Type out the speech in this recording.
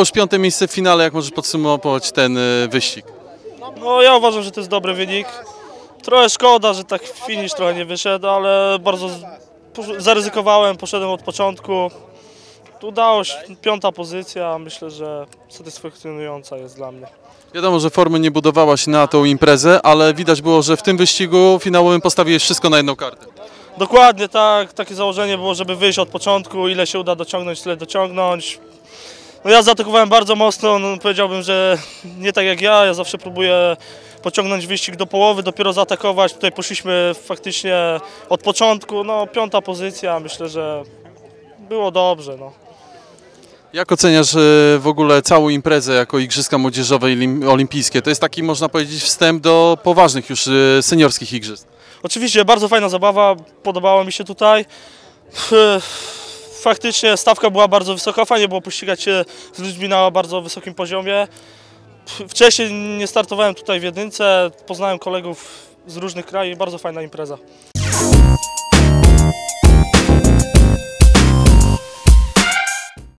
Mateusz, piąte miejsce w finale, jak możesz podsumować ten y, wyścig? No ja uważam, że to jest dobry wynik. Trochę szkoda, że tak finish trochę nie wyszedł, ale bardzo zaryzykowałem, poszedłem od początku. Udało się, piąta pozycja, myślę, że satysfakcjonująca jest dla mnie. Wiadomo, że formy nie budowałaś na tą imprezę, ale widać było, że w tym wyścigu finałowym postawiłeś wszystko na jedną kartę. Dokładnie tak, takie założenie było, żeby wyjść od początku, ile się uda dociągnąć, tyle dociągnąć. No ja zaatakowałem bardzo mocno, no powiedziałbym, że nie tak jak ja, ja zawsze próbuję pociągnąć wyścig do połowy, dopiero zaatakować. Tutaj poszliśmy faktycznie od początku, no piąta pozycja, myślę, że było dobrze. No. Jak oceniasz y, w ogóle całą imprezę jako Igrzyska Młodzieżowe i lim- Olimpijskie? To jest taki, można powiedzieć, wstęp do poważnych już y, seniorskich igrzysk. Oczywiście bardzo fajna zabawa, podobało mi się tutaj. Faktycznie stawka była bardzo wysoka, fajnie było pościgać się z ludźmi na bardzo wysokim poziomie. Wcześniej nie startowałem tutaj w jedynce, poznałem kolegów z różnych krajów, bardzo fajna impreza.